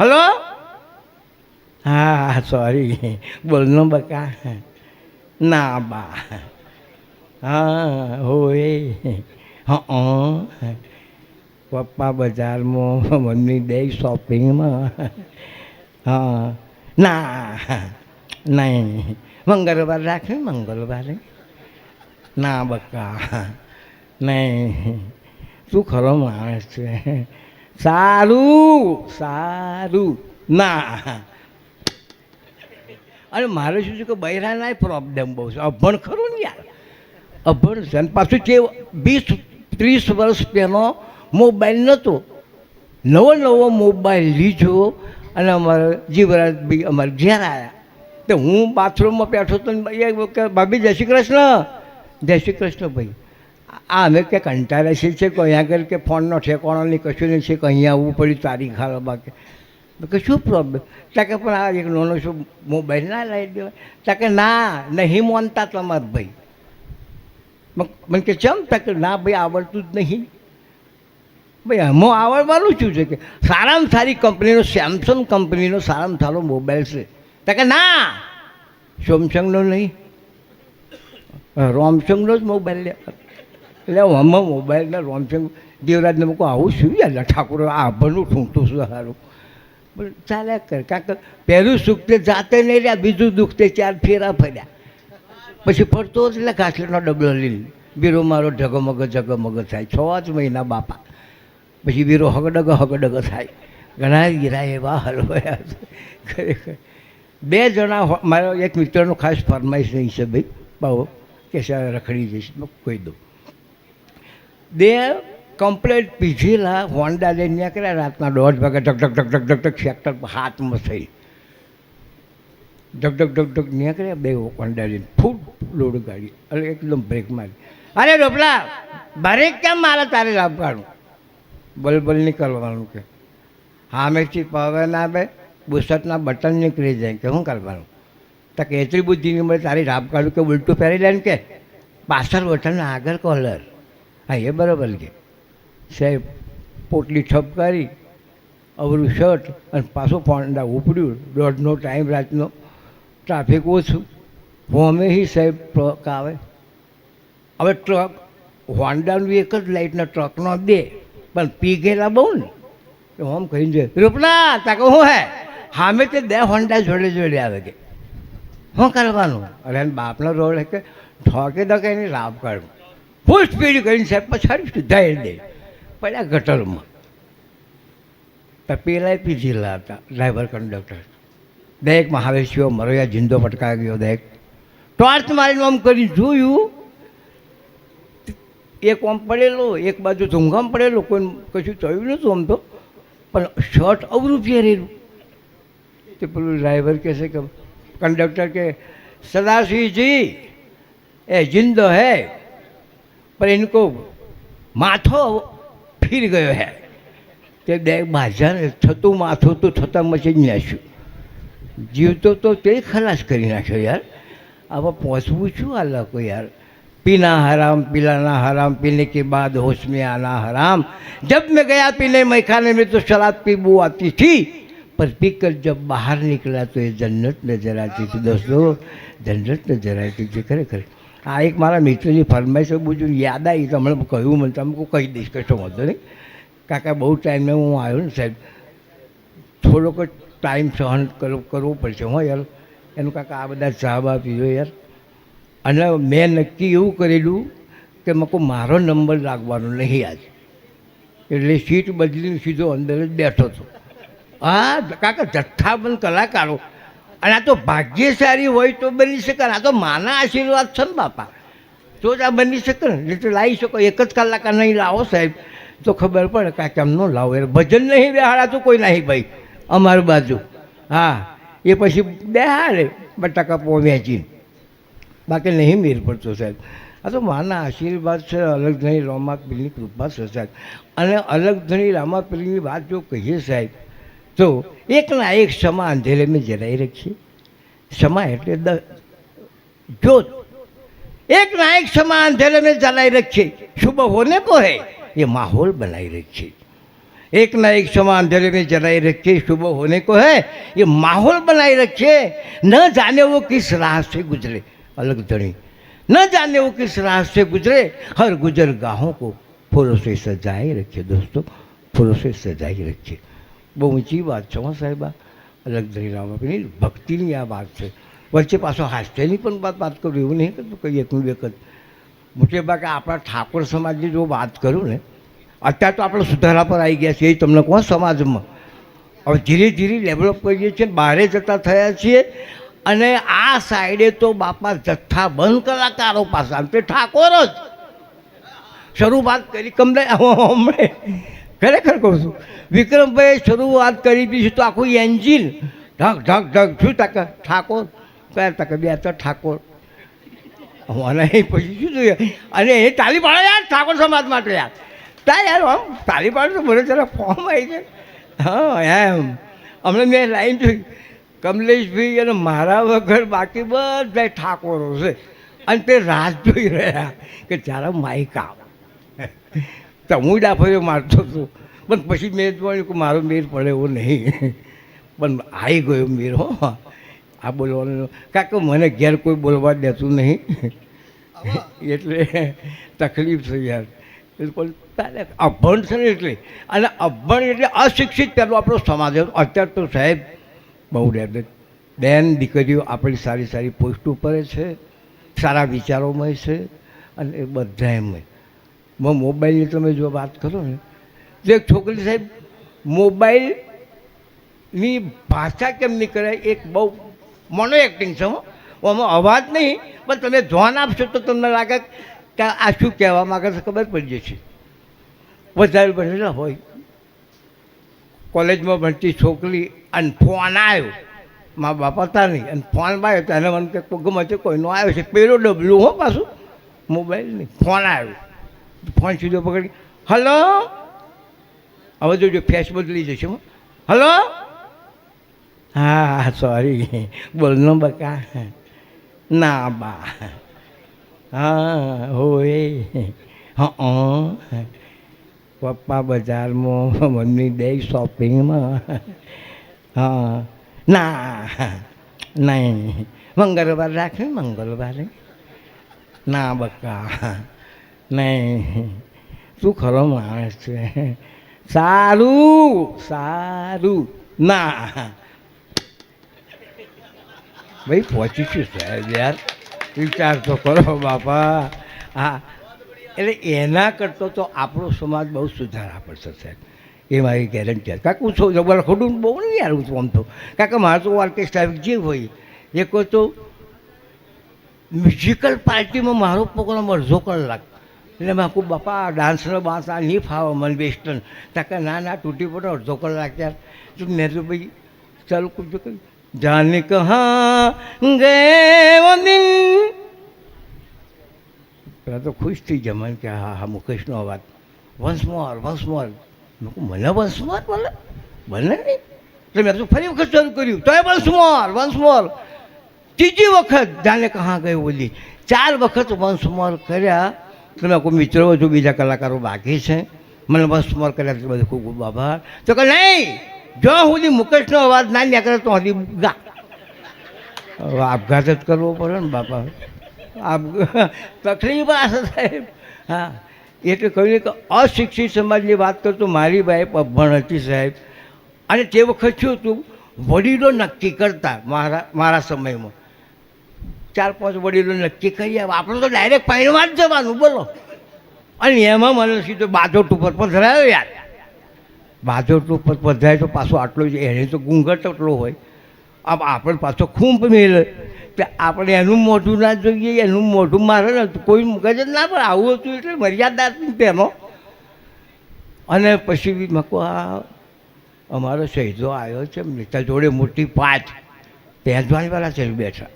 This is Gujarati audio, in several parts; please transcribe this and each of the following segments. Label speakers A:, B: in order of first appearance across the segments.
A: હલો? હા સોરી બોલનો બકા. ના, બા. હા, હોય. હં પપ્પા બજારમાં મમ્મી દે શોપિંગમાં. હા. ના, નહીં. મંગળવાર રાખે, મંગળવારે. ના, બકા. નહીં. તું ખરો માણસ છે? સારું સારું. ના. અને મારે શું છે કે બૈરાના પ્રોબ્લેમ બહુ છે. અભણ ખરું ને યાર? અભણ છે. અને પાછું જે વીસ, ત્રીસ વર્ષ પહેલો મોબાઈલ નહોતો નવો નવો મોબાઈલ લીધો અને અમારા જીવરાજ ભાઈ અમારે ઘેર આવ્યા તો હું બાથરૂમમાં બેઠો તો એ કે ભાભી, જય શ્રી કૃષ્ણ. જય શ્રી કૃષ્ણ ભાઈ. અમે કે કંટાળે છે છે કે અહીંયા આગળ કે ફોનનો ઠેકાણો નહીં, કશું નહીં, છે કે અહીંયા આવવું પડ્યું તારીખ હાલ બાકી. કે શું પ્રોબ્લેમ ત્યાં કે, પણ આ એક નાનો શું મોબાઈલ ના લાવી દેવાય. ત્યાં કે, ના, નહીં માનતા તમારા ભાઈ. મને કે, ચમ? ત્યાં કે, ના ભાઈ, આવડતું જ નહીં. ભાઈ આમાં આવડવાનું શું છે કે, સારામાં સારી કંપનીનો સેમસંગ કંપનીનો સારામાં સારો મોબાઈલ છે. ત્યાં કે, ના સેમસંગનો નહીં. રોમસંગનો જ મોબાઈલ લે એટલે હું આમાં મોબાઈલના રોમસંગ દેવરાજને મૂકો આવું શું યાર? ઠાકોર, આ ભણું ઠૂંઠું શું સારું પણ ચાલ્યા કર, કાંક પહેલું સુખ તે જાતે નહીં રહ્યા, બીજું દુઃખ તે ચાર ફેરા ફર્યા. પછી ફરતો જ એટલે ઘાસલેટનો ડબલો લઈને. બીરો મારો ઢગમગ, ઝગમગ થાય. છ જ મહિના બાપા. પછી બીરો હગડગ હગડગ થાય. ઘણા ગીરા એવા હલવાયા ખરેખર. બે જણા મારો એક મિત્રનો ખાસ ફરમાઈશ નહીં છે ભાઈ. બાબુ કે રખડી જઈશ. કહી દઉં બે કમ્પ્લેટ પીધેલા, હોન્ડા લઈને નીકળ્યા, રાતના દોઢ વાગે ઢક ઢક ઢક ઢક ઢક ઢક સેક્ટર હાથમાં થઈ ઢક ઢક ઢક ઢક નીકળ્યા, બે હોન્ડા લઈને ફૂટ લોડ ગાડી, એટલે એકદમ બ્રેક મારી. અરે રોપલા બ્રેક કેમ મારે તારે લાભવાનું બલબલ નહીં કરવાનું કે સામેથી પવન આવે બુસટના બટન નીકળી જાય કે શું કરવાનું? તો કે એટલી બુદ્ધિ નહીં મળે તારી રાબ કાઢું કે ઉલટું પહેરી લે ને કે? પાછળ બટન આગળ કોલર. હા, એ બરાબર કે. સાહેબ, પોટલી ઠપ કરી અવરું શર્ટ અને પાછું પાંડા ઉપડ્યું. દોઢનો ટાઈમ રાતનો. ટ્રાફિક ઓછું. હોમે હી, સાહેબ ટ્રક આવે. હવે ટ્રક હોન્ડાનું એક જ લાઇટના ટ્રકનો બે. પણ પી ગયેલા બહુ ને. તો હોમ કહીને જોઈએ રૂપલા તાકે શું હે? હામે તે બે હોન્ડા જોડે જોડે આવે કે. શું કરવાનું? અરે બાપનો રોડ હે કે, ઠોકે દકે એની લાભ કાઢવું ફૂલ સ્પીડ કરીને સાહેબ પછાડી સુધારી દે. પડ્યા ગટરમાં. તો પેલા પીધેલા હતા ડ્રાઈવર કંડક્ટર દરેક મહાવેશીઓ મરોયા, જિંદો પટકાઈ ગયો દરેક. ટોર્ચ મારીને આમ કરી જોયું, એક આમ પડેલો, એક બાજુ ધૂંઘામ પડેલો કોઈ કશું થયું નહોતું આમ તો. પણ શર્ટ અવરું પહેરેલું તે પેલું ડ્રાઈવર કહે છે કે કંડક્ટર કે, સદાશિવજી, એ જિંદો હે. पर इनको માથો ફીર ગયો હે તે બે બાજાને થતું માથું તો થતાં મચી જ નાખ્યું જીવતો તો તે ખલાસ કરી નાખ્યો યાર હવે પહોંચવું છું આ લોકો યાર पीना हराम पिलाना हराम पीने के बाद होश में आना हराम जब मैं गया पीने मैं खाने में तो शराब की बू आती थी पर पीकर जब बाहर निकला तो ये जन्नत नजर आती थी दोस्तों જન્નત નજર આવી હતી ખરેખર આ એક મારા મિત્રની ફરમાઈશો બધું યાદ આવી. તો હમણાં કહ્યું, મને તમે કહું દઈશ, કશો વાંધો નહીં. કાકા, બહુ ટાઈમે હું આવ્યો ને, સાહેબ. થોડોક જ ટાઈમ સહન કરવો પડશે, હો યાર. એનું કાકા આ બધા જવાબ આપી યાર. અને મેં નક્કી એવું કરેલું કે મકો મારો નંબર લાગવાનો નહીં આજ. એટલે સીટ બદલીને સીધો અંદર જ બેઠો હતો. હા, કાકા, જથ્થાબંધ કલાકારો. અને આ તો ભાગ્યશાળી હોય તો બની શકે આ તો માના આશીર્વાદ છે ને બાપા. તો જ આ બની શકે ને. એટલે લાવી શકો. એક જ કલાક નહીં લાવો સાહેબ. તો ખબર પડે કે કેમ ન લાવો. એટલે ભજન નહીં બેહાડાતું તો કોઈ નહીં ભાઈ. અમારી બાજુ. હા. એ પછી બેહાડે બટાકા પો વેચીને. બાકી નહીં મેર પડતો સાહેબ. આ તો માના આશીર્વાદ છે. અલગ ધણી રામાપીરની કૃપા છે સાહેબ. અને અલગ ધણી રામાપીરની વાત જો કહીએ સાહેબ તો એકના એક સમા અંધેરે મેં જરાઈ રાખીએ સમા એટલે દ જો, એકના એક સમા અંધેરે મેં જલાઈ રાખીએ શુભ હોને કહે? એ માહોલ બનાવી રાખીએ એક નાયક સમા અંધેરે મેં જરાઈ રખીએ શુભ હોને કહે? એ માહોલ બનાવી રખીએ ન જાને વો કિસ રાહ સે ગુજરે. અલગ ધણી. ન જાને વો કિસ રાહ સે ગુજરે. હર ગુજર ગાહો કો ફૂલો સે સજાઈ રખીએ દોસ્તો. ફૂલો સે સજાઈ રખીએ બહુ ઊંચી વાત છે હા સાહેબા. અલગ રામની ભક્તિની આ વાત છે. વચ્ચે પાછો હાસ્યની પણ વાત વાત કરું એવું નહીં કરતું કહીએ એકનું એક જ મોટે ભાગે આપણા ઠાકોર સમાજની જો વાત કરું ને, અત્યારે તો આપણે સુધારા પર આવી ગયા છીએ એ તમને કહો સમાજમાં. હવે ધીરે ધીરે ડેવલપ કરીએ છીએ બહારે જતા થયા છીએ અને આ સાઈડે તો બાપા જથ્થાબંધ કલાકારો પાસે આમ તે ઠાકોર જ. શરૂઆત કરી કમલે હમણે. ખરેખર કહું છું. વિક્રમભાઈ શરૂઆત કરી દીધી તો આખું એન્જિન ઢક ઢક ઢક, શું તકે ઠાકોર. કયા તક બે તો ઠાકોર. મને પછી શું જોઈએ? અને એ તાલી પાડો યાર, ઠાકોર સમાજ માટે યાર. તા યાર, આમ તાલી પાડો તો મને જરા ફોર્મ આવી છે હા, એમ. હમણાં મેં લાઈન જોઈ. કમલેશભાઈ અને મારા વગર બાકી બધા ઠાકોરો છે. અને તે રાહ જોઈ રહ્યા કે જ્યારે માઇક આવ. તો હું ડાફર્યો મારતો હતો પણ પછી મેં જોયું કે મારો મેર પડે એવો નહીં. પણ આવી ગયો મેર, હો. આ બોલવાનું કારણ કે મને ઘેર કોઈ બોલવા દેતું નહીં. એટલે તકલીફ થઈ યાર. બિલકુલ તારે અભણ છે ને એટલે. અને અભણ એટલે અશિક્ષિત પહેલો આપણો સમાજ. અત્યારે તો સાહેબ બહુ ડેર બેન દીકરીઓ આપણી સારી સારી પોસ્ટ ઉપર છે. સારા વિચારોમય છે. અને એ બધા એમ મોબાઈલની તમે જો વાત કરો ને તો એક છોકરી સાહેબ મોબાઈલની ભાષા કેમ કરાય? એક બહુ મોનો એક્ટિંગ છે આમાં અવાજ નહીં, પણ તમે ધ્યાન આપશો તો તમને લાગે કે આ શું કહેવા માગે છે ખબર પડી જશે. વધારે ભણેલા હોય. કોલેજમાં ભણતી છોકરી અને ફોન આવ્યો મા બાપ હતા નહીં, અને ફોન આવ્યો, તો એને મને કે ગમે તે કોઈનો આવ્યો છે. પેલો ડબલું હો પાછું મોબાઈલ નહીં ફોન આવ્યો. ફોન સીધો પકડી. હલો? હવે જોજો, ફેસ બદલી જશે હું. હલો? હા સોરી બોલનો બકા. ના, બા. હા, હોય. હા પપ્પા બજારમાં મમ્મી દે શોપિંગમાં હા. ના. નહીં. મંગળવાર રાખે, મંગળવારે. ના, બકા. નહીં. શું ખરો માણસ છે? સારું સારું. ના. ભાઈ પહોંચીશું સાહેબ યાર? વિચાર તો કરો બાપા. હા. એટલે એના કરતો તો આપણો સમાજ બહુ સુધારા પડશે, સાહેબ. એ મારી ગેરંટી કાંક હું છું જબર ખોટું બહુ નહીં યાર હું આમ તો. કારણ કે મારે તો ઓર્કેસ્ટ્રા જે હોય, એ કોઈ તો મ્યુઝિકલ પાર્ટીમાં મારો પ્રોગ્રામ અડધો કલાક એટલે મેં આખું બાપા ડાન્સનો બાસ આ નહીં ફાવો મને વેસ્ટર્ન. તાકે ના ના, તૂટી પડે, અડધો કલાક યાર. તો મેં તો ભાઈ, ચાલુ કરજો કહ્યું જાને કહા ગયે દિન. પેલા તો ખુશ થઈ ગયા કે, હા હા, મુકેશનો અવાજ. વન્સ મોર વન્સ મોર મેં કહું મને વન્સ મોર મને બને નહીં? એટલે મેં તો ફરી વખત શરૂ કર્યું. તો વન્સ મોર વન્સ મોર ત્રીજી વખત જાને કહા ગયો બોલી. ચાર વખત વન્સ મોર કર્યા. તો મેં કોઈ મિત્રો હજુ બીજા કલાકારો બાકી છે, મને બસ સ્મર કર્યા તો બધું ખૂબ ખૂબ આભાર. તો કે નહીં, જો સુધી મુકેશનો અવાજ ના નીકળે તો હજી ગા. આપઘાત જ કરવો પડે ને બાપા. તકલીફ આ સાહેબ. હા, એટલે કહ્યું કે અશિક્ષિત સમાજની વાત કરતો મારી બાઈપ અભણ હતી સાહેબ. અને તે વખત શું હતું? વડીલો નક્કી કરતા મારા મારા સમયમાં. ચાર પાંચ વડીલો નક્કી કરી આવે આપણે તો ડાયરેક્ટ પાણીમાં જ જવાનું, બોલો. અને એમાં મને સીધો બાજોટ ઉપર પધરાયો યાર. બાજોટ ઉપર પધરાય તો પાછો આટલો જ એને તો ઘૂંઘટ એટલો હોય. આમ આપણે પાછો ખૂંપ મેળે. કે આપણે એનું મોઢું ના જોઈએ, એનું મોઢું મારે ને કોઈ મગજ જ ના પણ આવું હતું એટલે મર્યાદા તેનો અને પછી બી મકો આ અમારો શહીદો આવ્યો છે. નેતા જોડે મોટી પાંચ પહેજવાનવાળા છે બેઠા.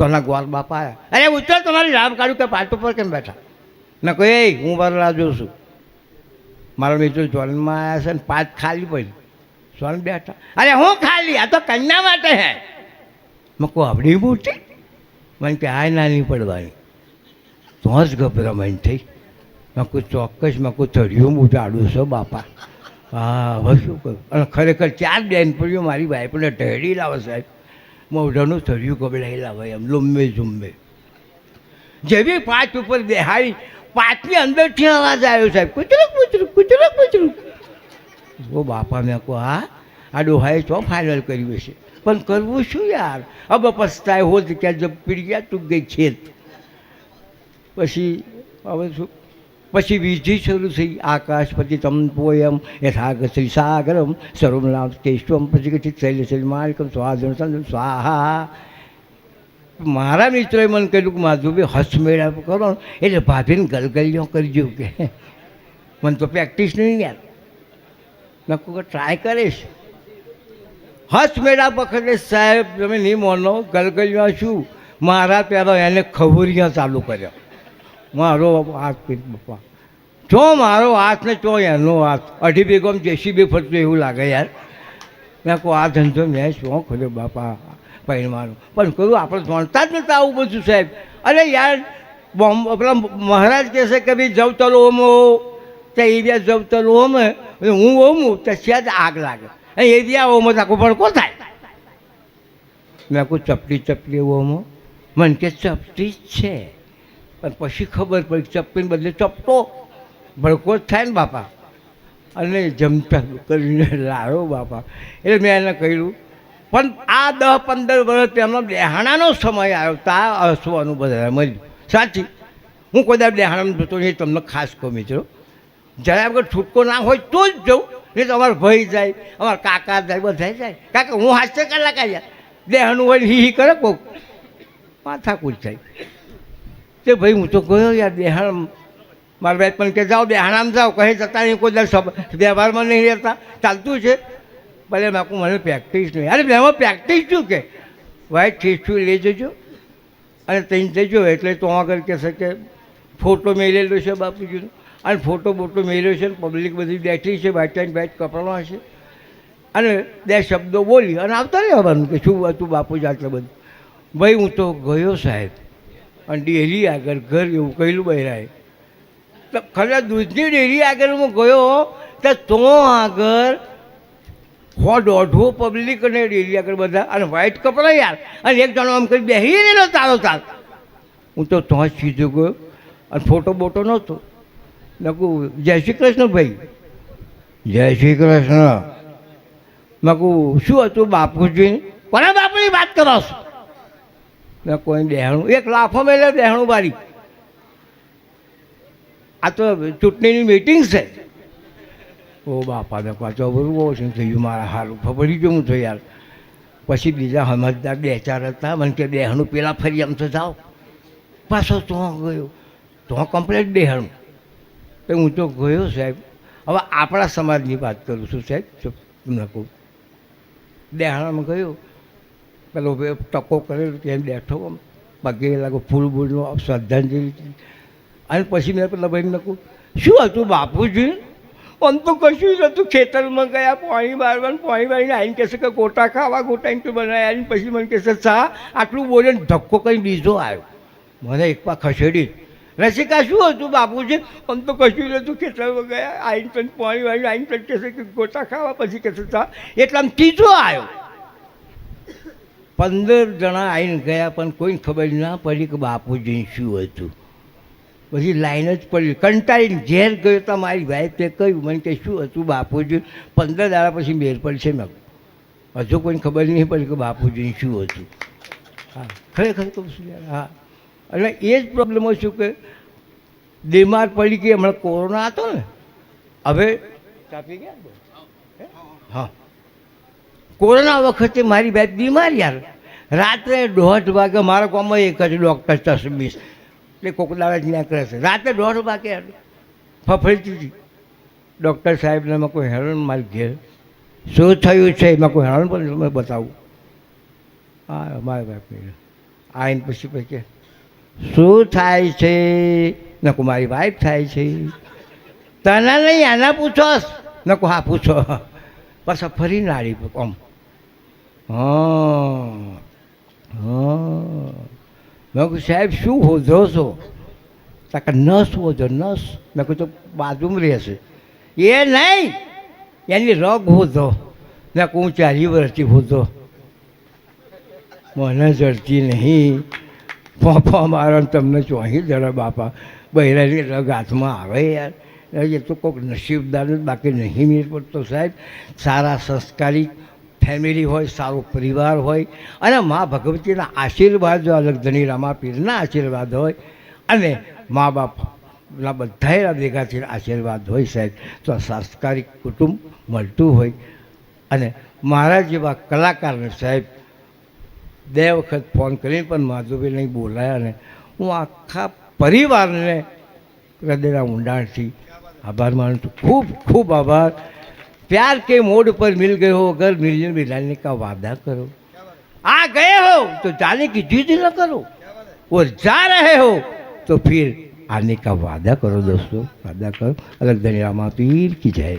A: તોના ગોળ બાપા અરે ઉત્તર તમારી રામ કાઢું કે પાટ ઉપર કેમ બેઠા? ન કહે હું વરરા જોઉં છું. મારો મિત્રો જોનમાં આવ્યા છે ને પાંચ ખાલી પડી. સોન બેઠા. અરે હું ખાલી? આ તો કન્યા માટે હે. મેં કહું આપણી મૂર્તિ મને કે આ નાની પડવાની. તો જ ગભરામણ થઈ. મેં કહું ચોક્કસ. મેં કોઈ થળિયું હું જાડું છું, બાપા. હા, હવે શું કહ્યું અને ખરેખર ચાર બેનપણીઓ મારી વાઈફને ઢેડી લાવો સાહેબ. મોઢાનું થર્યું કબડાયેલા હોય એમ લુંબે ઝુંબે જેવી પાંચ ઉપર બેહાડી, પાંચની અંદરથી અવાજ આવ્યો સાહેબ, કૂતરું કૂતરું કૂતરું કૂતરું. ઓ બાપા, મેં કહો, હા, આ ડોહાએ ચો ફાઇનલ કર્યું હશે. પણ કરવું શું યાર? અબ પસ્તાય હોત ક્યાં જબ પીડિયા તું ગઈ ખેત. પછી હવે શું? પછી વિધિ શરૂ થઈ, આકાશ પછી તમ પોયમ યથાગતિ સાગરમ સર્વનામ કેશવમ પછી કચિત શૈલ માલિકમ સ્વાધન સ્વાહા. મારા મિત્રોએ મને કહ્યું કે માધુભાઈ હસમેળા કરો એટલે ભાભીને ગલગલિયો કરજો કે. મને તો પ્રેક્ટિસ નહીં યાર. કે ટ્રાય કરીશ. હસ મેળા વખતે સાહેબ, તમે નહીં માનો, ગલગલિયા શું મારા પહેલાં એને ખબરિયા ચાલુ કર્યો. મારો હાથ પીઠ પપ્પા જો મારો હાથ ને ચો એનો હાથ. અઢી બેગમ જેસીબી ફરતું એવું લાગે યાર. મેં કહું, આ ધંધો મેં શું ખોલ્યો બાપા? પહેરવાનું પણ કહ્યું, આપણે ભણતા જ નતા આવું બધું, સાહેબ. અરે યાર પેલા મહારાજ કહેશે કે ભાઈ જવતલો ઓમો તે એરિયા જવતલો ઓમે હું. ઓમું તો જ આગ લાગે. એ એરિયા ઓમો તો આખો ભડકો થાય. મેં કહું, ચપટી ચપટી ઓમો મને કે, ચપટી જ છે. પણ પછી ખબર પડી, ચપ્પીને બદલે ચપટો ભડકો જ થાય ને બાપા. અને જમતા કરીને લાડો બાપા. એટલે મેં એને કહ્યું, પણ આ દસ પંદર વર્ષ તેમનો દેહાણાનો સમય આવ્યો, તા હસવાનું બધા મળ્યું સાચી. હું કોઈ દાડો દેહાણામાં જતો નહીં, તમને ખાસ કહું મિત્રો. જરા આગળ છૂટકો ના હોય તો જ જવું નહીં તો અમારો ભાઈ જાય, અમારા કાકા જાય બધા જાય. કાકા, હું હાસ્ય કલાક આવ્યા દેહાણું હોય હી હી કરે કોક. માથા કૂદ થાય. તે ભાઈ, હું તો ગયો યાર દેહાણ મારા ભાઈ પણ કે, જાઓ દેહાણામાં જાઓ. કહે, જતા નહીં, કોઈ દર વ્યવહારમાં નહીં રહેતા. ચાલતું છે. ભલે મેં મને પ્રેક્ટિસ નહીં. અરે બેમાં પ્રેક્ટિસ શું કે? વાઈટ ઠીસું લઈ જજો. અને ત્યાં જજો એટલે તો આગળ કહેશે કે ફોટો મેળેલો છે બાપુજીનો. અને ફોટો બોટો મેળ્યો છે પબ્લિક બધી બેઠી છે વ્હાઈટ બેચ કપડામાં છે અને બે શબ્દો બોલી અને આવતા રહેવાનું કે શું હતું બાપુ જાતે બધું. ભાઈ, હું તો ગયો સાહેબ. અને ડેરી આગળ, ઘર એવું કહેલું બહેરાએ. તો ખરા દૂધની ડેરી આગળ હું ગયો, તો તો આગળ હો દોઢો પબ્લિક અને ડેરી આગળ બધા, અને વ્હાઇટ કપડાં યાર, અને એક જણો આમ કરી બેસી રહેલો તારો તાર. હું તો તો જ સીધો ગયો, અને ફોટો બોટો નહોતો. નકું જય શ્રી કૃષ્ણ ભાઈ. જય શ્રી કૃષ્ણ. નકું શું હતું બાપુજી? કોના બાપુની વાત કરો છો? મેં કોઈ દેહણું એક લાફો મેલે દેહણું બારી આ તો ચૂંટણીની મિટિંગ છે. ઓ બાપા, મેં પાછો બધું બહુ છે. થયું મારા હારું ફરી ગયું તો યાર. પછી બીજા સમજદાર બે ચાર હતા. મને કે, દેહણું પેલા ફરી આમ તો જાઓ. પાછો તો ગયો. તો કમ્પ્લેટ દેહણું. તો હું તો ગયો, સાહેબ. હવે આપણા સમાજની વાત કરું છું, સાહેબ. તમને કહું. દેહાણામાં ગયો. પેલો ટકો કરેલો ત્યાં બેઠો આમ, પગે લાગો ફૂલ બૂલનો શ્રદ્ધાંજલિ અને પછી મેં પેલા ભાઈને કહું શું હતું બાપુજી? આમ તો કશું જ હતું ખેતરમાં ગયા, પાણી બારવાનું પાણી બારીને આવીને કહેશે કે ગોટા ખાવા, ગોટા તું બનાવ્યા અને પછી મને કહેશે, સા, આટલું બોલે ધક્કો કંઈ બીજો આવ્યો. મને એક પા ખસેડી રસિકા, શું હતું બાપુજી? આમ તો કશું જ હતું ખેતરમાં ગયા, આવીને પછી પાણી વાળીને આવીને પછી કહેશે કે ગોટા ખાવા, પછી કહેશે, સા. એટલે આમ ત્રીજો આવ્યો. પંદર જણા આવીને ગયા પણ કોઈને ખબર ના પડી કે બાપુજી શું હતું. પછી લાઈન જ પડી. કંટાળીને ઘેર ગયો તો મારી વાઈફ તે કહ્યું મને કે શું હતું બાપુજી? પંદર દાડા પછી મેર પડશે મેં. હજુ કોઈને ખબર નહીં પડી કે બાપુજી શું હતું. હા ખરેખર કહું છું હા. એટલે એ જ પ્રોબ્લેમ શું કે બીમાર પડી ગઈ હમણાં કોરોના હતો ને હવે કાપી ગયા? હા. કોરોના વખતે મારી બે બીમાર યાર. રાત્રે દોઢ વાગે મારા ગામમાં એક જ ડૉક્ટર તસમીસ એટલે કોક દાડા જ નીકળે છે. રાત્રે દોઢ વાગે ફફડી હતી. ડૉક્ટર સાહેબને એમાં કોઈ હેરાન મારી ઘેર. શું થયું છે? એમાં કોઈ હેરાન પણ તમે બતાવું. હા મારા બાપ આવીને પછી પછી શું થાય છે? નકુ મારી વાઈફ થાય છે. તને નહીં, આના પૂછોસ. નકુ હા, પૂછો. પાછા ફરી નાડી આમ હા. હા. મેં કહું સાહેબ, શું હોધો છો? તાકે નસ હોજો નસ. મેં કહું તો બાજુમાં રહેશે. એ નહીં, એની રગ હોધો મેં કહું હું ચારી વર્ષથી હોધો મને જડતી નહીં. પાપા મારો તમને ચોહી જરા, બાપા. બહેરાની રગ હાથમાં આવે યાર. એ તો કોઈક નસીબદાર બાકી નહીં મેળ પડતો સાહેબ. સારા સંસ્કારી ફેમિલી હોય, સારો પરિવાર હોય, અને મા ભગવતીના આશીર્વાદ જો અલગધણી રામા પીરના આશીર્વાદ હોય, અને મા બાપના બધાએ ભેગા થઈને આશીર્વાદ હોય સાહેબ, તો સાંસ્કારિક કુટુંબ મળતું હોય. અને મારા જેવા કલાકારને સાહેબ, બે વખત ફોન કરીને પણ માધુભાઈ નહીં બોલાયા ને હું આખા પરિવારને હૃદયના ઊંડાણથી આભાર માનું છું. ખૂબ ખૂબ આભાર. प्यार के मोड़ पर मिल गए हो, अगर मिलने मिलाने का वादा करो। आ गए हो तो जाने की जिद न करो। और जा रहे हो तो फिर आने का वादा करो दोस्तों, वादा करो। अगर धनिया पीर की जाए